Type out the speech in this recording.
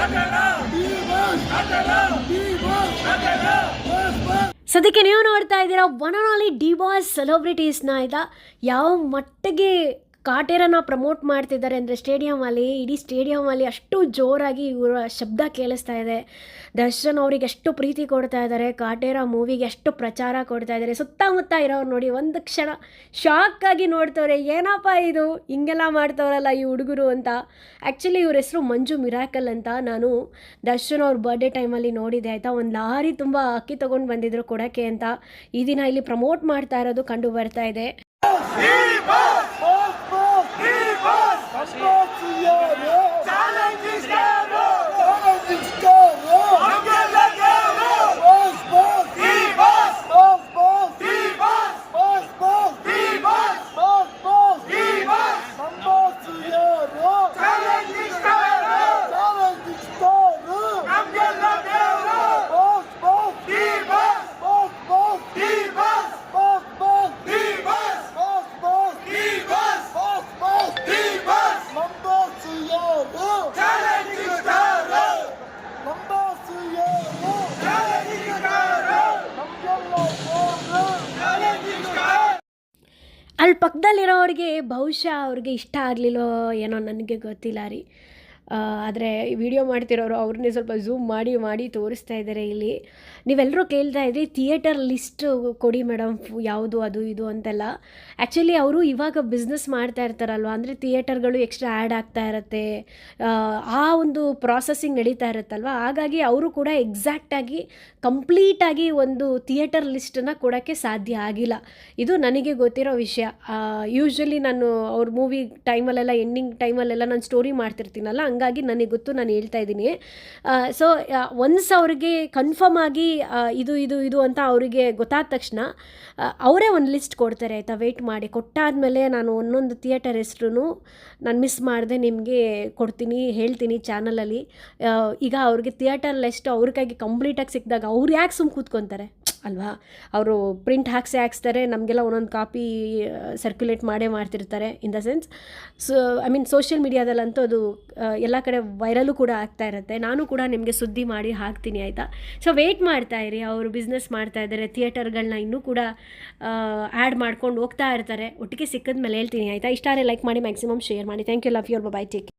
Adelão! Adelão! ಸದ್ಯಕ್ಕೆ ನೀವು ನೋಡ್ತಾ ಇದ್ದೀರಾ one and only D boss ಸೆಲೆಬ್ರಿಟೀಸ್ನ ಆಯ್ತಾ ಯಾವ ಮಟ್ಟಿಗೆ ಕಾಟೇರನ ಪ್ರಮೋಟ್ ಮಾಡ್ತಿದ್ದಾರೆ ಅಂದರೆ ಸ್ಟೇಡಿಯಮಲ್ಲಿ ಇಡೀ ಸ್ಟೇಡಿಯಮಲ್ಲಿ ಅಷ್ಟು ಜೋರಾಗಿ ಇವರ ಶಬ್ದ ಕೇಳಿಸ್ತಾ ಇದೆ. ದರ್ಶನ್ ಅವ್ರಿಗೆ ಎಷ್ಟು ಪ್ರೀತಿ ಕೊಡ್ತಾ ಇದ್ದಾರೆ, ಕಾಟೇರ ಮೂವಿಗೆ ಎಷ್ಟು ಪ್ರಚಾರ ಕೊಡ್ತಾ ಇದ್ದಾರೆ. ಸುತ್ತಮುತ್ತ ಇರೋರು ನೋಡಿ, ಒಂದು ಕ್ಷಣ ಶಾಕ್ ಆಗಿ ನೋಡ್ತವ್ರೆ, ಏನಪ್ಪ ಇದು? ಹಿಂಗೆಲ್ಲ ಮಾಡ್ತವ್ರಲ್ಲ ಈ ಹುಡುಗರು ಅಂತ. ಆ್ಯಕ್ಚುಲಿ ಇವ್ರ ಹೆಸರು ಮಂಜು ಮಿರಾಕಲ್ ಅಂತ. ನಾನು ದರ್ಶನ್ ಅವ್ರ ಬರ್ಡೇ ಟೈಮಲ್ಲಿ ನೋಡಿದೆ ಆಯಿತಾ? ಒಂದು ಲಾರಿ ತುಂಬ ಅಕ್ಕಿ ತೊಗೊಂಡು ಬಂದಿದ್ರು ಕೊಡೋಕ್ಕೆ ಅಂತ. ಈ ದಿನ ಇಲ್ಲಿ ಪ್ರಮೋಟ್ ಮಾಡ್ತಾ ಇರೋದು ಕಂಡು ಬರ್ತಾ ಇದೆ. ಅಲ್ಲಿ ಪಕ್ಕದಲ್ಲಿರೋರಿಗೆ ಬಹುಶಃ ಅವ್ರಿಗೆ ಇಷ್ಟ ಆಗಲಿಲ್ಲೋ ಏನೋ ನನಗೆ ಗೊತ್ತಿಲ್ಲ ರೀ. ಆದರೆ ವಿಡಿಯೋ ಮಾಡ್ತಿರೋರು ಅವ್ರನ್ನೇ ಸ್ವಲ್ಪ ಝೂಮ್ ಮಾಡಿ ಮಾಡಿ ತೋರಿಸ್ತಾ ಇದ್ದಾರೆ ಇಲ್ಲಿ. ನೀವೆಲ್ಲರೂ ಕೇಳ್ತಾ ಇದ್ರಿ ಥಿಯೇಟರ್ ಲಿಸ್ಟ್ ಕೊಡಿ ಮೇಡಮ್ ಯಾವುದು ಅದು ಇದು ಅಂತೆಲ್ಲ. ಆ್ಯಕ್ಚುಲಿ ಅವರು ಇವಾಗ ಬಿಸ್ನೆಸ್ ಮಾಡ್ತಾ ಇರ್ತಾರಲ್ವ ಅಂದರೆ ಥಿಯೇಟರ್ಗಳು ಎಕ್ಸ್ಟ್ರಾ ಆ್ಯಡ್ ಆಗ್ತಾ ಇರುತ್ತೆ. ಆ, ಒಂದು ಪ್ರಾಸೆಸಿಂಗ್ ನಡೀತಾ ಇರುತ್ತಲ್ವ? ಹಾಗಾಗಿ ಅವರು ಕೂಡ ಎಕ್ಸಾಕ್ಟಾಗಿ ಕಂಪ್ಲೀಟಾಗಿ ಒಂದು ಥಿಯೇಟರ್ ಲಿಸ್ಟನ್ನು ಕೊಡೋಕ್ಕೆ ಸಾಧ್ಯ ಆಗಿಲ್ಲ. ಇದು ನನಗೆ ಗೊತ್ತಿರೋ ವಿಷಯ. ಯೂಶ್ವಲಿ ನಾನು ಅವ್ರ ಮೂವಿ ಟೈಮಲ್ಲೆಲ್ಲ ಎಂಡಿಂಗ್ ಟೈಮಲ್ಲೆಲ್ಲ ನಾನು ಸ್ಟೋರಿ ಮಾಡ್ತಿರ್ತೀನಲ್ಲ ಹಂಗಾಗಿ ನನಗೆ ಗೊತ್ತು, ನಾನು ಹೇಳ್ತಾ ಇದ್ದೀನಿ. ಸೊ ಒನ್ಸ್ ಅವ್ರಿಗೆ ಕನ್ಫರ್ಮ್ ಆಗಿ ಇದು ಇದು ಇದು ಅಂತ ಅವರಿಗೆ ಗೊತ್ತಾದ ತಕ್ಷಣ ಅವರೇ ಒಂದು ಲಿಸ್ಟ್ ಕೊಡ್ತಾರೆ, ಆಯಿತಾ ವೆಯ್ಟ್ ಮಾಡಿ. ಕೊಟ್ಟಾದಮೇಲೆ ನಾನು ಒಂದೊಂದು ಥಿಯೇಟರ್ ಹೆಸ್ರು ನಾನು ಮಿಸ್ ಮಾಡಿದೆ ನಿಮಗೆ ಕೊಡ್ತೀನಿ, ಹೇಳ್ತೀನಿ ಚಾನಲಲ್ಲಿ ಈಗ ಅವ್ರಿಗೆ ಥಿಯೇಟರ್ ಲಿಸ್ಟ್ ಅವ್ರಿಗಾಗಿ ಕಂಪ್ಲೀಟಾಗಿ ಸಿಕ್ಕಿದಾಗ ಅವ್ರು ಯಾಕೆ ಸುಮ್ಮ ಕೂತ್ಕೊತಾರೆ? ಅಲ್ವಾ? ಅವರು ಪ್ರಿಂಟ್ ಹಾಕ್ಸಿ ಹಾಕ್ಸ್ತಾರೆ, ನಮಗೆಲ್ಲ ಒಂದೊಂದು ಕಾಪಿ ಸರ್ಕ್ಯುಲೇಟ್ ಮಾಡೇ ಮಾಡ್ತಿರ್ತಾರೆ in the sense so I mean social ಮೀಡಿಯಾದಲ್ಲಂತೂ ಅದು ಎಲ್ಲ ಕಡೆ ವೈರಲ್ಲೂ ಕೂಡ ಆಗ್ತಾ ಇರುತ್ತೆ. ನಾನು ಕೂಡ ನಿಮಗೆ ಸುದ್ದಿ ಮಾಡಿ ಹಾಕ್ತೀನಿ, ಆಯಿತಾ? ಸೊ ವೆಯ್ಟ್ ಮಾಡ್ತಾ ಇರಿ. ಅವರು ಬಿಸ್ನೆಸ್ ಮಾಡ್ತಾ ಇದ್ದಾರೆ ಥಿಯೇಟರ್ಗಳನ್ನ ಇನ್ನೂ ಕೂಡ ಆ್ಯಡ್ ಮಾಡ್ಕೊಂಡು ಹೋಗ್ತಾ ಇರ್ತಾರೆ. ಒಟ್ಟಿಗೆ ಸಿಕ್ಕಿದ ಮೇಲೆ ಹೇಳ್ತೀನಿ, ಆಯಿತಾ? ಇಷ್ಟಾರೆ ಲೈಕ್ ಮಾಡಿ ಮ್ಯಾಕ್ಸಿಮಮ್ ಶೇರ್ ಮಾಡಿ. Thank you love your bye take